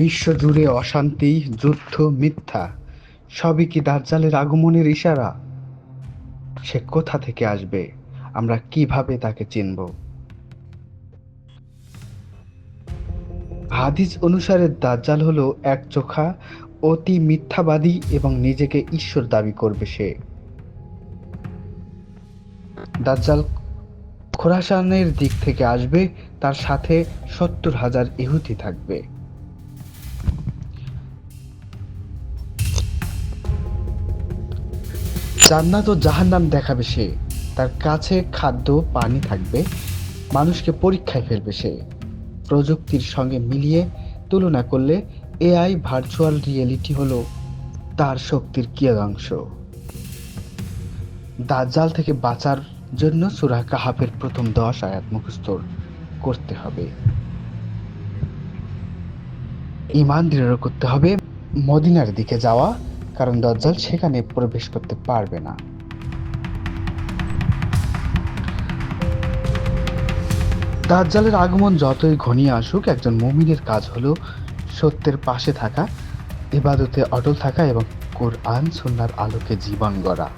বিশ্বজুড়ে অশান্তি, যুদ্ধ, মিথ্যা, সবই কি দাজ্জালের আগমনের ইশারা? সে কোথা থেকে আসবে? আমরা কীভাবে তাকে চিনব? হাদিস অনুসারে দাজ্জাল হলো এক চোখা, অতি মিথ্যাবাদী এবং নিজেকে ঈশ্বর দাবি করবে সে। দাজ্জাল খোরাসানের দিক থেকে আসবে, তার সাথে সত্তর হাজার ইহুদি থাকবে। জান্নাত ও জাহান্নাম দেখাবে সে। তার কাছে খাদ্য, পানি থাকবে, মানুষকে পরীক্ষায় ফেলবে সে। প্রযুক্তির সঙ্গে মিলিয়ে তুলনা করলে এআই ভার্চুয়াল রিয়েলিটি হলো তার শক্তির কিয়দাংশ। দাজ্জাল থেকে বাঁচার জন্য সূরা কাহাফের প্রথম দশ আয়াত মুখস্থ করতে হবে। ইমান দৃঢ় করতে হবে মদিনার দিকে যাওয়া কারণ দজ্জাল সেখানে প্রবেশ করতে পারবে না। দাজ্জালের আগমন যতই ঘনিয়ে আসুক, একজন মুমিনের কাজ হলো সত্যের পাশে থাকা, ইবাদতে অটল থাকা এবং কোরআন, সুন্নার আলোকে জীবন গড়া।